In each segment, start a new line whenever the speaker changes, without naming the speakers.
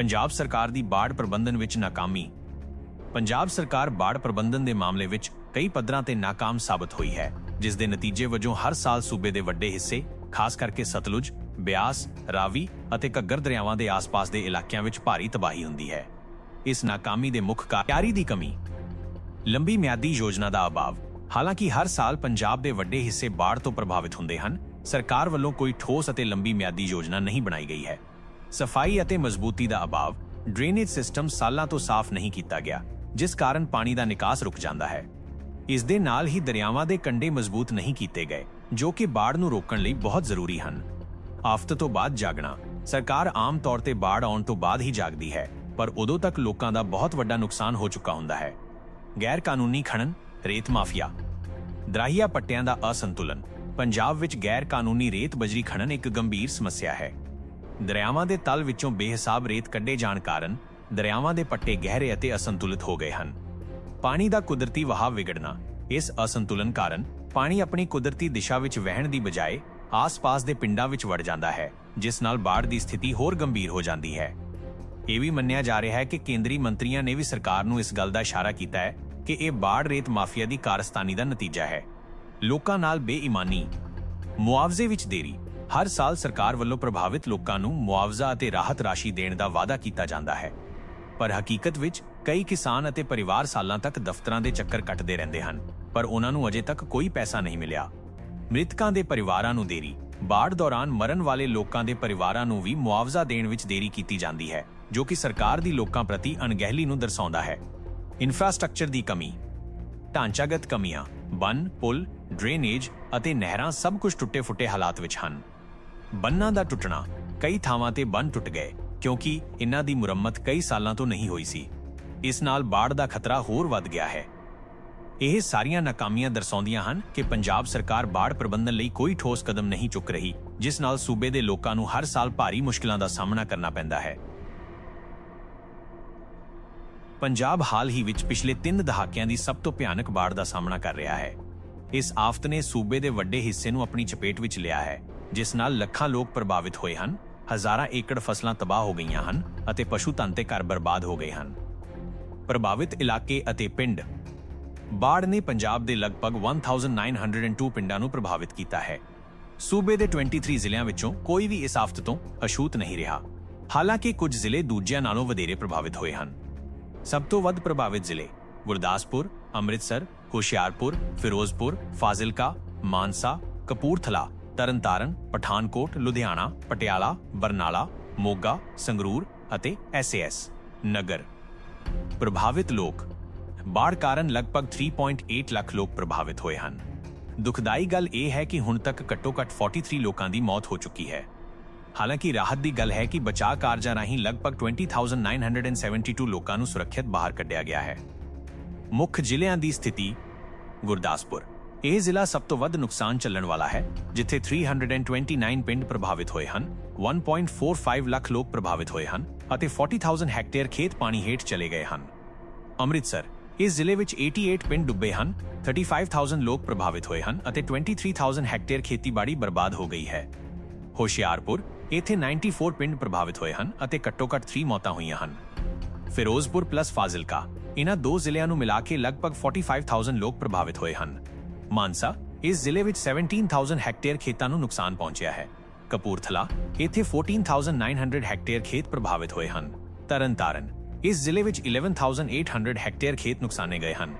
ਪੰਜਾਬ ਸਰਕਾਰ ਦੀ ਬਾੜ ਪ੍ਰਬੰਧਨ ਵਿੱਚ ਨਾਕਾਮੀ। ਪੰਜਾਬ ਸਰਕਾਰ ਬਾੜ ਪ੍ਰਬੰਧਨ ਦੇ ਮਾਮਲੇ ਵਿੱਚ ਕਈ ਪੱਧਰਾਂ ਤੇ ਨਾਕਾਮ ਸਾਬਤ ਹੋਈ ਹੈ ਜਿਸ ਦੇ ਨਤੀਜੇ ਵਜੋਂ ਹਰ ਸਾਲ ਸੂਬੇ ਦੇ ਵੱਡੇ ਹਿੱਸੇ ਖਾਸ ਕਰਕੇ ਸਤਲੁਜ, ਬਿਆਸ, ਰਾਵੀ ਅਤੇ ਘੱਗਰ ਦਰਿਆਵਾਂ ਦੇ ਆਸ-ਪਾਸ ਦੇ ਇਲਾਕਿਆਂ ਵਿੱਚ ਭਾਰੀ ਤਬਾਹੀ ਹੁੰਦੀ ਹੈ। ਇਸ ਨਾਕਾਮੀ ਦੇ ਮੁੱਖ ਕਾਰਨ ਦੀ ਕਮੀ। ਲੰਬੀ ਮਿਆਦੀ ਯੋਜਨਾ ਦਾ ਅਭਾਵ। ਹਾਲਾਂਕਿ ਹਰ ਸਾਲ ਪੰਜਾਬ ਦੇ ਵੱਡੇ ਹਿੱਸੇ ਬਾੜ ਤੋਂ ਪ੍ਰਭਾਵਿਤ ਹੁੰਦੇ ਹਨ ਸਰਕਾਰ ਵੱਲੋਂ ਕੋਈ ਠੋਸ ਅਤੇ ਲੰਬੀ ਮਿਆਦੀ ਯੋਜਨਾ ਨਹੀਂ ਬਣਾਈ ਗਈ ਹੈ। ਸਫ਼ਾਈ ਅਤੇ ਮਜ਼ਬੂਤੀ ਦਾ ਅਭਾਵ ਡਰੇਨੇਜ ਸਿਸਟਮ ਸਾਲਾਂ ਤੋਂ ਸਾਫ਼ ਨਹੀਂ ਕੀਤਾ ਗਿਆ, ਜਿਸ ਕਾਰਨ ਪਾਣੀ ਦਾ ਨਿਕਾਸ ਰੁਕ ਜਾਂਦਾ ਹੈ। ਇਸ ਦੇ ਨਾਲ ਹੀ ਦਰਿਆਵਾਂ ਦੇ ਕੰਢੇ ਮਜ਼ਬੂਤ ਨਹੀਂ ਕੀਤੇ ਗਏ, ਜੋ ਕਿ ਬਾੜ ਨੂੰ ਰੋਕਣ ਲਈ ਬਹੁਤ ਜ਼ਰੂਰੀ ਹਨ। ਆਫਤ ਤੋਂ ਬਾਅਦ ਜਾਗਣਾ, ਸਰਕਾਰ ਆਮ ਤੌਰ ਤੇ ਬਾੜ ਆਉਣ ਤੋਂ ਬਾਅਦ ਹੀ ਜਾਗਦੀ ਹੈ, ਪਰ ਉਦੋਂ ਤੱਕ ਲੋਕਾਂ ਦਾ ਬਹੁਤ ਵੱਡਾ ਨੁਕਸਾਨ ਹੋ ਚੁੱਕਾ ਹੁੰਦਾ ਹੈ। ਗੈਰ ਕਾਨੂੰਨੀ ਖਣਨ, ਰੇਤ ਮਾਫੀਆ। ਦਰਾਹੀਆ ਪੱਟਿਆਂ ਦਾ ਅਸੰਤੁਲਨ, ਪੰਜਾਬ ਵਿੱਚ ਗੈਰ ਕਾਨੂੰਨੀ ਰੇਤ ਬਜਰੀ ਖਣਨ ਇੱਕ ਗੰਭੀਰ ਸਮੱਸਿਆ ਹੈ। ਦਰਿਆਵਾਂ ਦੇ ਤਲ ਵਿੱਚੋਂ ਬੇਹਿਸਾਬ ਰੇਤ ਕੱਢੇ ਜਾਣ ਕਾਰਨ ਦਰਿਆਵਾਂ ਦੇ ਪੱਟੇ ਗਹਿਰੇ ਅਤੇ ਅਸੰਤੁਲਿਤ ਹੋ ਗਏ ਹਨ। ਪਾਣੀ ਦਾ ਕੁਦਰਤੀ ਵਹਾਅ ਵਿਗੜਨਾ ਇਸ ਅਸੰਤੁਲਨ ਕਾਰਨ ਪਾਣੀ ਆਪਣੀ ਕੁਦਰਤੀ ਦਿਸ਼ਾ ਵਿੱਚ ਵਹਿਣ ਦੀ ਬਜਾਏ ਆਸ-ਪਾਸ ਦੇ ਪਿੰਡਾਂ ਵਿੱਚ ਵੜ ਜਾਂਦਾ ਹੈ, ਜਿਸ ਨਾਲ ਬਾੜ ਦੀ ਸਥਿਤੀ ਹੋਰ ਗੰਭੀਰ ਹੋ ਜਾਂਦੀ ਹੈ। ਇਹ ਵੀ ਮੰਨਿਆ ਜਾ ਰਿਹਾ ਹੈ ਕਿ ਕੇਂਦਰੀ ਮੰਤਰੀਆਂ ਨੇ ਵੀ ਸਰਕਾਰ ਨੂੰ ਇਸ ਗੱਲ ਦਾ ਇਸ਼ਾਰਾ ਕੀਤਾ ਹੈ ਕਿ ਇਹ ਬਾੜ ਰੇਤ ਮਾਫੀਆ ਦੀ ਕਾਰਸਤਾਨੀ ਦਾ ਨਤੀਜਾ ਹੈ। ਲੋਕਾਂ ਨਾਲ ਬੇਈਮਾਨੀ, ਮੁਆਵਜ਼ੇ ਵਿੱਚ ਦੇਰੀ ਹਰ ਸਾਲ ਸਰਕਾਰ ਵੱਲੋਂ ਪ੍ਰਭਾਵਿਤ ਲੋਕਾਂ ਨੂੰ ਮੁਆਵਜ਼ਾ ਅਤੇ ਰਾਹਤ ਰਾਸ਼ੀ ਦੇਣ ਦਾ ਵਾਅਦਾ ਕੀਤਾ ਜਾਂਦਾ ਹੈ। ਪਰ ਹਕੀਕਤ ਵਿੱਚ ਕਈ ਕਿਸਾਨ ਅਤੇ ਪਰਿਵਾਰ ਸਾਲਾਂ ਤੱਕ ਦਫ਼ਤਰਾਂ ਦੇ ਚੱਕਰ ਕੱਟਦੇ ਰਹਿੰਦੇ ਹਨ, ਪਰ ਉਹਨਾਂ ਨੂੰ ਅਜੇ ਤੱਕ ਕੋਈ ਪੈਸਾ ਨਹੀਂ ਮਿਲਿਆ। ਮ੍ਰਿਤਕਾਂ ਦੇ ਪਰਿਵਾਰਾਂ ਨੂੰ ਦੇਰੀ, ਬਾੜ ਦੌਰਾਨ ਮਰਨ ਵਾਲੇ ਲੋਕਾਂ ਦੇ ਪਰਿਵਾਰਾਂ ਨੂੰ ਵੀ ਮੁਆਵਜ਼ਾ ਦੇਣ ਵਿੱਚ ਦੇਰੀ ਕੀਤੀ ਜਾਂਦੀ ਹੈ, ਜੋ ਕਿ ਸਰਕਾਰ ਦੀ ਲੋਕਾਂ ਪ੍ਰਤੀ ਅਣਗਹਿਲੀ ਨੂੰ ਦਰਸਾਉਂਦਾ ਹੈ। ਇਨਫਰਾਸਟ੍ਰਕਚਰ ਦੀ ਕਮੀ, ਢਾਂਚਾਗਤ ਕਮੀਆਂ, ਬੰਨ, ਪੁਲ, ਡਰੇਨੇਜ ਅਤੇ ਨਹਿਰਾਂ ਸਭ ਕੁਝ ਟੁੱਟੇ-ਫੁੱਟੇ ਹਾਲਾਤ ਵਿੱਚ ਹਨ। ਬੰਨਾਂ ਦਾ ਟੁੱਟਣਾ ਕਈ ਥਾਵਾਂ ਤੇ ਬੰਨ ਟੁੱਟ ਗਏ ਕਿਉਂਕਿ ਇਹਨਾਂ ਦੀ ਮੁਰੰਮਤ ਕਈ ਸਾਲਾਂ ਤੋਂ ਨਹੀਂ ਹੋਈ ਸੀ। ਇਸ ਨਾਲ ਬਾੜ ਦਾ ਖਤਰਾ ਹੋਰ ਵੱਧ ਗਿਆ ਹੈ। ਇਹ ਸਾਰੀਆਂ ਨਾਕਾਮੀਆਂ ਦਰਸਾਉਂਦੀਆਂ ਹਨ ਕਿ ਪੰਜਾਬ ਸਰਕਾਰ ਬਾੜ ਪ੍ਰਬੰਧਨ ਲਈ ਕੋਈ ਠੋਸ ਕਦਮ ਨਹੀਂ ਚੁੱਕ ਰਹੀ, ਜਿਸ ਨਾਲ ਸੂਬੇ ਦੇ ਲੋਕਾਂ ਨੂੰ ਹਰ ਸਾਲ ਭਾਰੀ ਮੁਸ਼ਕਲਾਂ ਦਾ ਸਾਹਮਣਾ ਕਰਨਾ ਪੈਂਦਾ ਹੈ। ਪੰਜਾਬ ਹਾਲ ਹੀ ਵਿੱਚ ਪਿਛਲੇ 3 ਦਹਾਕਿਆਂ ਦੀ ਸਭ ਤੋਂ ਭਿਆਨਕ ਬਾੜ ਦਾ ਸਾਹਮਣਾ ਕਰ ਰਿਹਾ ਹੈ। ਇਸ ਆਫਤ ਨੇ ਸੂਬੇ ਦੇ ਵੱਡੇ ਹਿੱਸੇ ਨੂੰ ਆਪਣੀ ਚਪੇਟ ਵਿੱਚ ਲਿਆ ਹੈ। ਜਿਸ ਨਾਲ ਲੱਖਾਂ ਲੋਕ ਪ੍ਰਭਾਵਿਤ ਹੋਏ ਹਨ, ਹਜ਼ਾਰਾਂ ਏਕੜ ਫਸਲਾਂ ਤਬਾਹ ਹੋ ਗਈਆਂ ਹਨ ਅਤੇ ਪਸ਼ੂ ਧਨ ਤੇ ਘਰ ਬਰਬਾਦ ਹੋ ਗਏ ਹਨ। ਪ੍ਰਭਾਵਿਤ ਇਲਾਕੇ ਅਤੇ ਪਿੰਡ। ਬਾੜ ਨੇ ਪੰਜਾਬ ਦੇ ਲਗਭਗ 1902 ਪਿੰਡਾਂ ਨੂੰ ਪ੍ਰਭਾਵਿਤ ਕੀਤਾ ਹੈ। ਸੂਬੇ ਦੇ 23 ਜ਼ਿਲ੍ਹਿਆਂ ਵਿੱਚੋਂ ਕੋਈ ਵੀ ਇਸ ਆਫਤ ਤੋਂ ਅਛੂਤ ਨਹੀਂ ਰਿਹਾ। ਹਾਲਾਂਕਿ ਕੁਝ ਜ਼ਿਲ੍ਹੇ ਦੂਜਿਆਂ ਨਾਲੋਂ ਵਧੇਰੇ ਪ੍ਰਭਾਵਿਤ ਹੋਏ ਹਨ। ਸਭ ਤੋਂ ਵੱਧ ਪ੍ਰਭਾਵਿਤ ਜ਼ਿਲ੍ਹੇ ਗੁਰਦਾਸਪੁਰ, ਅੰਮ੍ਰਿਤਸਰ, ਹੁਸ਼ਿਆਰਪੁਰ, ਫਿਰੋਜ਼ਪੁਰ, ਫਾਜ਼ਿਲਕਾ, ਮਾਨਸਾ, ਕਪੂਰਥਲਾ ਤਰਨਤਾਰਨ, ਪਠਾਨਕੋਟ, ਲੁਧਿਆਣਾ, ਪਟਿਆਲਾ, ਬਰਨਾਲਾ, ਮੋਗਾ, ਸੰਗਰੂਰ ਅਤੇ ਐਸਏਐਸ ਨਗਰ। ਪ੍ਰਭਾਵਿਤ ਲੋਕ। ਬਾੜ ਕਾਰਨ ਲਗਭਗ 3.8 ਲੱਖ ਲੋਕ ਪ੍ਰਭਾਵਿਤ ਹੋਏ ਹਨ। ਦੁਖਦਾਈ ਗੱਲ ਇਹ ਹੈ ਕਿ ਹੁਣ ਤੱਕ ਘੱਟੋ-ਘੱਟ 43 ਲੋਕਾਂ ਦੀ ਮੌਤ ਹੋ ਚੁੱਕੀ ਹੈ। ਹਾਲਾਂਕਿ ਰਾਹਤ ਦੀ ਗੱਲ ਹੈ ਕਿ ਬਚਾਅ ਕਾਰਜਾਂ ਰਾਹੀਂ ਲਗਭਗ 20972 ਲੋਕਾਂ ਨੂੰ ਸੁਰੱਖਿਅਤ ਬਾਹਰ ਕੱਢਿਆ ਗਿਆ ਹੈ। ਮੁੱਖ ਜ਼ਿਲ੍ਹਿਆਂ ਦੀ ਸਥਿਤੀ ਗੁਰਦਾਸਪੁਰ। ਇਹ ਜ਼ਿਲ੍ਹਾ ਸਭ ਤੋਂ ਵੱਧ ਨੁਕਸਾਨ ਚੱਲਣ ਵਾਲਾ ਹੈ, ਜਿੱਥੇ 329 ਪਿੰਡ ਪ੍ਰਭਾਵਿਤ ਹੋਏ ਹਨ 1.45 ਲੱਖ ਲੋਕ ਪ੍ਰਭਾਵਿਤ ਹੋਏ ਹਨ ਅਤੇ 40000 ਹੈਕਟੇਅਰ ਖੇਤ ਪਾਣੀ ਹੇਠ ਚਲੇ ਗਏ ਹਨ। ਅੰਮ੍ਰਿਤਸਰ, ਇਸ ਜ਼ਿਲ੍ਹੇ ਵਿੱਚ 88 ਪਿੰਡ ਡੁੱਬੇ ਹਨ 35000 ਲੋਕ ਪ੍ਰਭਾਵਿਤ ਹੋਏ ਹਨ ਅਤੇ 23000 ਹੈਕਟੇਅਰ ਖੇਤੀਬਾੜੀ ਬਰਬਾਦ ਹੋ ਗਈ ਹੈ। ਹੋਸ਼ਿਆਰਪੁਰ, ਇੱਥੇ 94 ਪਿੰਡ ਪ੍ਰਭਾਵਿਤ ਹੋਏ ਹਨ ਅਤੇ ਘੱਟੋ-ਘੱਟ 3 ਮੌਤਾਂ ਹੋਈਆਂ ਹਨ। ਫਿਰੋਜ਼ਪੁਰ ਪਲੱਸ ਫਾਜ਼ਿਲਕਾ ਇਹਨਾਂ ਦੋ ਜ਼ਿਲ੍ਹਿਆਂ ਨੂੰ ਮਿਲਾ ਕੇ ਲਗਭਗ 45000 ਲੋਕ ਪ੍ਰਭਾਵਿਤ ਹੋਏ ਹਨ। ਮਾਨਸਾ ਇਸ ਜ਼ਿਲ੍ਹੇ ਵਿੱਚ 17000 ਹੈਕਟੇਅਰ ਖੇਤਾਂ ਨੂੰ ਨੁਕਸਾਨ ਪਹੁੰਚਿਆ ਹੈ। ਕਪੂਰਥਲਾ ਇੱਥੇ 14900 ਹੈਕਟੇਅਰ ਖੇਤ ਪ੍ਰਭਾਵਿਤ ਹੋਏ ਹਨ। ਤਰਨਤਾਰਨ ਇਸ ਜ਼ਿਲ੍ਹੇ ਵਿੱਚ 11800 ਹੈਕਟੇਅਰ ਖੇਤ ਨੁਕਸਾਨੇ ਗਏ ਹਨ।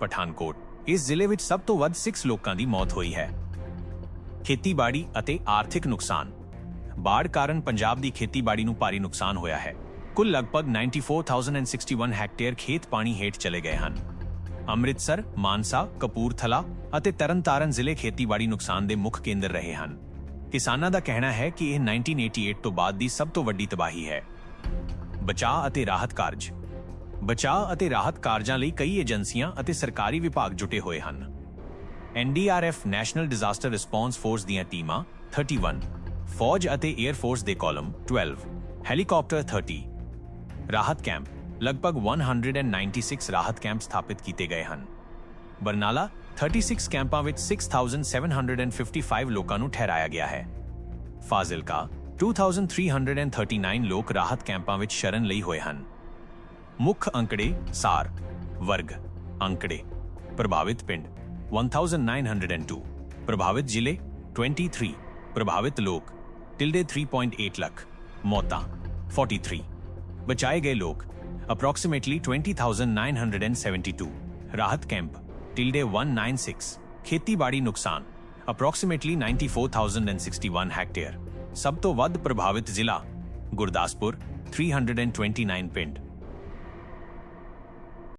ਪਠਾਨਕੋਟ ਇਸ ਜ਼ਿਲ੍ਹੇ ਵਿੱਚ ਸਭ ਤੋਂ ਵੱਧ 6 ਲੋਕਾਂ ਦੀ ਮੌਤ ਹੋਈ ਹੈ। ਖੇਤੀਬਾੜੀ ਅਤੇ ਆਰਥਿਕ ਨੁਕਸਾਨ ਬਾੜ ਕਾਰਨ ਪੰਜਾਬ ਦੀ ਖੇਤੀਬਾੜੀ ਨੂੰ ਭਾਰੀ ਨੁਕਸਾਨ ਹੋਇਆ ਹੈ। ਕੁੱਲ ਲਗਭਗ 94061 ਹੈਕਟੇਅਰ ਖੇਤ ਪਾਣੀ ਹੇਠ ਚਲੇ ਗਏ ਹਨ। ਅੰਮ੍ਰਿਤਸਰ, ਮਾਨਸਾ, ਕਪੂਰਥਲਾ ਅਤੇ ਤਰਨਤਾਰਨ ਜ਼ਿਲ੍ਹੇ ਖੇਤੀਬਾੜੀ ਨੁਕਸਾਨ ਦੇ ਮੁੱਖ ਕੇਂਦਰ ਰਹੇ ਹਨ। ਕਿਸਾਨਾਂ ਦਾ ਕਹਿਣਾ ਹੈ ਕਿ ਇਹ 1988 ਤੋਂ ਬਾਅਦ ਦੀ ਸਭ ਤੋਂ ਵੱਡੀ ਤਬਾਹੀ ਹੈ। ਬਚਾਅ ਅਤੇ ਰਾਹਤ ਕਾਰਜ। ਬਚਾਅ ਅਤੇ ਰਾਹਤ ਕਾਰਜਾਂ ਲਈ ਕਈ ਏਜੰਸੀਆਂ ਅਤੇ ਸਰਕਾਰੀ ਵਿਭਾਗ ਜੁਟੇ ਹੋਏ ਹਨ। NDRF national disaster response force ਦੀਆਂ ਟੀਮਾਂ 31 ਫੌਜ ਅਤੇ 에ਅਰ ਫੋਰਸ ਦੇ ਕਾਲਮ 12 ਹੈਲੀਕਾਪਟਰ 30 ਰਾਹਤ ਕੈਂਪ ਲਗਭਗ 196 ਰਾਹਤ ਕੈਂਪ ਸਥਾਪਿਤ ਕੀਤੇ ਗਏ ਹਨ। ਬਰਨਾਲਾ 36 ਕੈਂਪਾਂ ਵਿੱਚ 6755 ਲੋਕਾਂ ਨੂੰ ਠਹਿਰਾਇਆ ਗਿਆ ਹੈ। ਫਾਜ਼ਿਲਕਾ 2339 ਲੋਕ ਰਾਹਤ ਕੈਂਪਾਂ ਵਿੱਚ ਸ਼ਰਨ ਲਈ ਹੋਏ ਹਨ। ਮੁੱਖ ਅੰਕੜੇ ਸਾਰ, ਵਰਗ, ਅੰਕੜੇ, ਪ੍ਰਭਾਵਿਤ ਪਿੰਡ 1902 ਪ੍ਰਭਾਵਿਤ ਜ਼ਿਲ੍ਹੇ 23 ਪ੍ਰਭਾਵਿਤ ਲੋਕ ਟਿਲਡੇ 3.8 ਲੱਖ, ਮੌਤਾਂ 43 ਬਚਾਏ ਗਏ ਲੋਕ approximately 20972 ਰਾਹਤ ਕੈਂਪ ਟਿਲਡੇ 196 ਖੇਤੀਬਾੜੀ ਨੁਕਸਾਨ approximately 94061 ਹੈਕਟੇਅਰ ਸਭ ਤੋਂ ਵੱਧ ਪ੍ਰਭਾਵਿਤ ਜ਼ਿਲ੍ਹਾ ਗੁਰਦਾਸਪੁਰ 329 ਪਿੰਡ